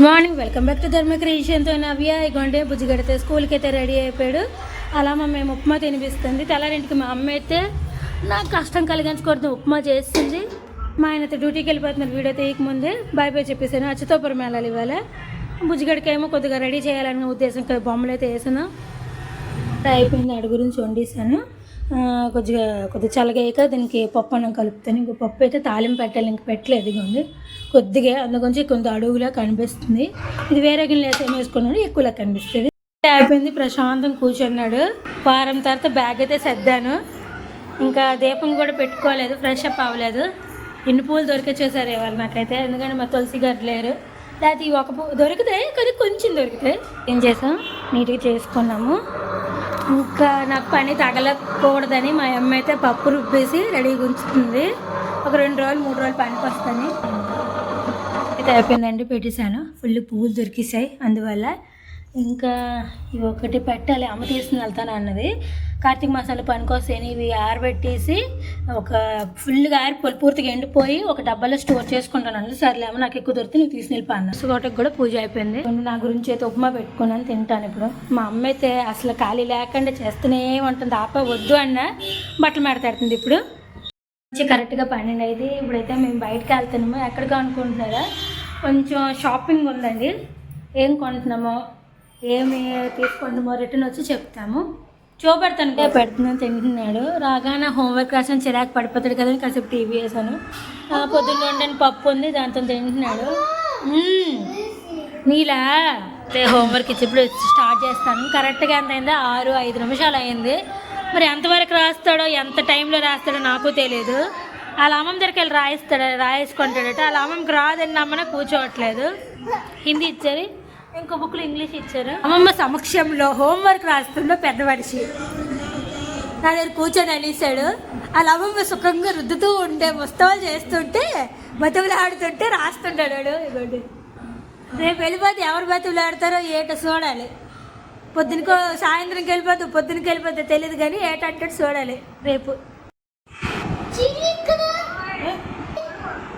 Good morning welcome back to Dharma క్రియేషన్తో నవ్య. ఇగోండి బుజ్జిగడితే స్కూల్కి అయితే రెడీ అయిపోయాడు. అలా మా మేము ఉప్మా తినిపిస్తుంది. తెల్లారింటికి మా అమ్మ అయితే నాకు కష్టం కలిగించకూడదు ఉప్మా చేస్తుంది. మా ఆయన అయితే డ్యూటీకి వెళ్ళిపోతున్నారు వీడియో తీయకముందే బాయ్ బాయ్ చెప్పేసాను అచ్చుతోపురం వెళ్ళాలి ఇవాళ బుజ్జిగడికేమో కొద్దిగా రెడీ చేయాలనే ఉద్దేశం బొమ్మలు అయితే వేసాను. అయిపోయింది అడు గురించి వండేసాను కొద్దిగా కొద్దిగా చల్లగాక దీనికి పప్పు అన్నం కలుపుతాను. ఇంకో పప్పు అయితే తాలింపు పెట్టాలి ఇంక పెట్టలేదు ఇదిగోండి కొద్దిగా అందుకొంచెం కొంత అడుగులా కనిపిస్తుంది. ఇది వేరే గిన్నెలు వేసి ఏం వేసుకున్నాడు ఎక్కువలా కనిపిస్తుంది. అయిపోయింది ప్రశాంతం కూర్చున్నాడు. వారం తర్వాత బ్యాగ్ అయితే సర్దాను. ఇంకా దీపం కూడా పెట్టుకోలేదు ఫ్రెష్ అప్ అవ్వలేదు. ఎన్ని పూలు దొరికొచ్చేసారు ఇవాళ నాకైతే ఎందుకంటే మా తులసి గారు లేరు. లేకపోతే ఈ ఒక పువ్వు దొరుకుతాయి కానీ కొంచెం దొరుకుతాయి ఏం చేసాం? నీట్గా చేసుకున్నాము. ఇంకా నాకు పని తగలకూడదని మా అమ్మ అయితే పప్పు రుబ్బేసి రెడీగా ఉంచుతుంది. ఒక రెండు రోజులు మూడు రోజులు పనికి వస్తాను. అయితే అయిపోయిందండి పెట్టేశాను. ఫుల్ పువ్వులు దొరికేసాయి అందువల్ల ఇంకా ఇవి ఒకటి పెట్టాలి అమ్మ తీసుకుని వెళ్తాను అన్నది. కార్తీక మాసాలు పనికొస్తాయని ఇవి ఆరబెట్టేసి ఒక ఫుల్గా ఆరిపోయి పూర్తిగా ఎండిపోయి ఒక డబ్బాలో స్టోర్ చేసుకుంటాను అన్నది. సర్లేమో నాకు ఎక్కువ దొరికితే నేను తీసుకుని వెళ్ళిపోయాను సుగోటకి కూడా పూజ అయిపోయింది. నా గురించి అయితే ఉప్మా పెట్టుకున్నాను తింటాను ఇప్పుడు. మా అమ్మ అయితే అసలు ఖాళీ లేకుండా చేస్తూనే ఉంటుంది. ఆప వద్దు అన్న బట్టలు మాడతాడుతుంది ఇప్పుడు. కరెక్ట్గా పన్నెండు అయింది ఇప్పుడైతే మేము బయటకు వెళ్తున్నాము. ఎక్కడికి అనుకుంటున్నారా? కొంచెం షాపింగ్ ఉందండి. ఏం కొంటున్నామో ఏమి తీసుకుంటామో రిటర్న్ వచ్చి చెప్తాము. చూపెడతాను. పెడుతున్నాను తింటున్నాడు. రాగానే హోంవర్క్ రాసాను చిరాకు పడిపోతాడు కదా అని కాసేపు టీవీ వేసాను పొద్దున్న వండిన పప్పు ఉంది దాంతో తింటున్నాడు. నీలా? అదే హోంవర్క్ ఇచ్చి ఇప్పుడు స్టార్ట్ చేస్తాను. కరెక్ట్గా ఎంత అయిందో ఆరు ఐదు నిమిషాలు అయింది. మరి ఎంతవరకు రాస్తాడో ఎంత టైంలో రాస్తాడో నాకు తెలియదు వాళ్ళ అమ్మమ్మ దగ్గరికి వెళ్ళి రాయిస్తాడు రాయేసుకుంటాడట. వాళ్ళ అమ్మమ్మకి రాదని నమ్మన కూర్చోవట్లేదు. హిందీ ఇచ్చారు ఇంకో బుక్లు ఇంగ్లీష్ ఇచ్చారు. అమ్మమ్మ సమక్షంలో హోంవర్క్ రాస్తుందో పెద్ద మనిషి. నా దగ్గర కూర్చొని అనేసాడు వాళ్ళ అమ్మమ్మ సుఖంగా రుద్దుతూ ఉంటే ముస్తవాలు చేస్తుంటే బతువులు ఆడుతుంటే రాస్తుంటాడు వాడు. రేపు వెళ్ళిపోతే ఎవరు బతువులు ఆడతారో ఏటో చూడాలి. పొద్దునకో సాయంత్రంకి వెళ్ళిపోతే పొద్దునకి వెళ్ళిపోతే తెలియదు కానీ ఏటంటే చూడాలి. రేపు.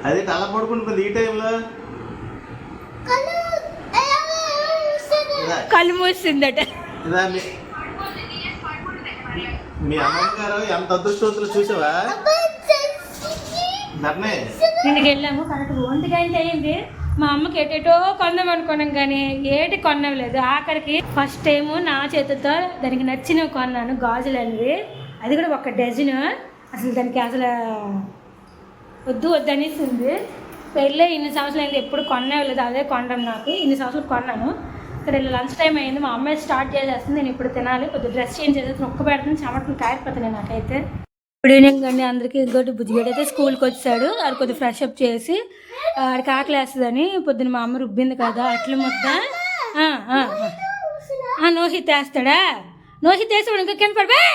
అది తల పడుకుంటుంది ఈ టైంలో. కళ్ళు మూసిందట మీ మీ అమ్మమ్మ గారు ఎంత అదృష్టవంతులు చూసావా? వెళ్ళాము కరెక్ట్ ఒంటి గంట అయింది. మా అమ్మకి ఎటేటో కొందాం అనుకున్నాం కానీ ఏటి కొనలేదు ఆఖరికి ఫస్ట్ టైం నా చేతితో దానికి నచ్చినవి కొన్నాను గాజులు అనేవి అది కూడా ఒక డజన్ అసలు దానికి అసలు వద్దు వద్దు అనేసి పెళ్ళి ఇన్ని సంవత్సరాలు అయింది ఎప్పుడు కొనలేదు అదే కొనడం నాకు. ఇన్ని సంవత్సరాలు కొన్నాను. ఇక్కడ లంచ్ టైం అయింది మా అమ్మాయి స్టార్ట్ చేసేస్తుంది నేను ఇప్పుడు తినాలి. కొద్దిగా డ్రెస్ చేంజ్ చేసేసి నొక్క పెడుతుంది చెమటలు కారిపోతున్నాయి నాకైతే. గుడ్ ఈవినింగ్ అండి అందరికీ. ఇంకోటి బుజ్జిగడ్ అయితే స్కూల్కి వచ్చాడు. ఆడు కొద్దిగా ఫ్రెష్ అప్ చేసి ఆడికి ఆకలి వేస్తుందని పొద్దున మా అమ్మ రుబ్బింది కదా అట్ల ముద్ద. ఆ, నోహిత్ వేస్తాడా నోహిత్ వేసి వాడు ఇంకా కింద పడిపోయి!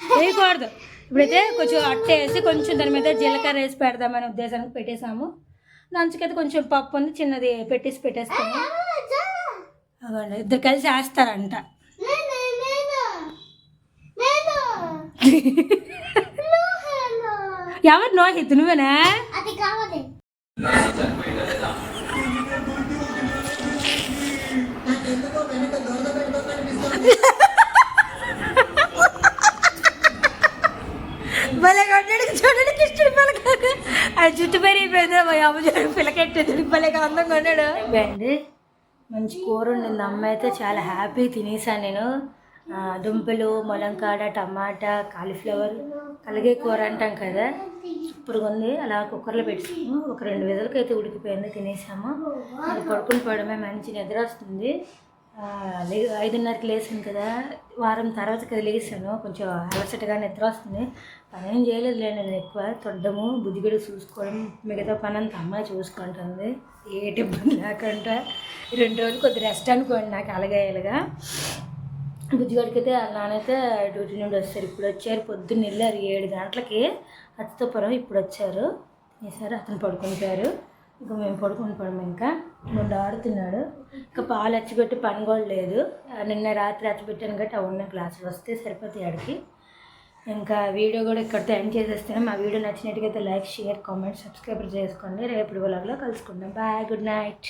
వేయకూడదు. ఇప్పుడైతే కొంచెం అట్ట వేసి కొంచెం దాని మీద జీలకర్ర వేసి పెడదామనే ఉద్దేశానికి పెట్టేసాము లంచ్కైతే కొంచెం పప్పు ఉంది చిన్నది పెట్టేసి పెట్టేస్తాము. అవ్వండి ఇద్దరు కలిసి వేస్తారంట. ఎవరు నోహిత్ నువ్వేనా? చూడడానికి చూడడానికి ఇష్టం పిల్లక అది జుట్టు పెరిగిపోయింది మా అమ్మ చూడండి పిల్లకెట్టేది భలే అందంగా కొన్నాడు. అండి మంచి కూర ఉండింది అమ్మ అయితే చాలా హ్యాపీ తినేసాను నేను. దుంపలు ములంకాడ టమాటా కాలీఫ్లవర్ కలిగే కూర అంటాం కదా. సూపర్గా ఉంది. అలా కుక్కర్లో పెట్టాము ఒక రెండు విధాలకైతే ఉడికిపోయింది తినేసాము. అది పడుకుని పోవడమే మంచి నిద్ర వస్తుంది. లే- ఐదున్నరకి లేసాను కదా. వారం తర్వాత కదా లేసాను కొంచెం అలసటగా నిద్ర వస్తుంది. పని ఏం చేయలేదు నేను ఎక్కువ. తొడ్డము బుద్ధిగడి చూసుకోవడం మిగతా పని అంతా అమ్మాయి చూసుకుంటుంది. ఏటి ఇబ్బంది లేకుండా రెండు రోజులు కొద్ది రెస్ట్ అనుకోండి నాకు అలగాయలుగా. బుద్ధిగడికైతే అయితే నాన్నైతే డ్యూటీ నుండి వస్తారు. ఇప్పుడు వచ్చారు పొద్దున్న వెళ్ళారు. ఏడు గంటలకి అత్తపురం ఇప్పుడు వచ్చారు. ఈసారి అతను పడుకుంటారు. ఇంకా మేము పడుకుని పడము ఇంకా. ముందు ఆడుతున్నాడు. ఇంకా పాలు అచ్చిపెట్టి పని కూడా లేదు. నిన్న రాత్రి అచ్చిపెట్టాను కాబట్టి ఆ ఉన్న గ్లాసులు వస్తే సరిపోతాయి ఆడికి. ఇంకా వీడియో కూడా ఇక్కడితో ఎండ్ చేసేస్తాను. మా వీడియో నచ్చినట్టుగా అయితే లైక్ షేర్ కామెంట్ సబ్స్క్రైబ్ చేసుకోండి రేపు వ్లాగ్లో కలుసుకుందాం. Bye good night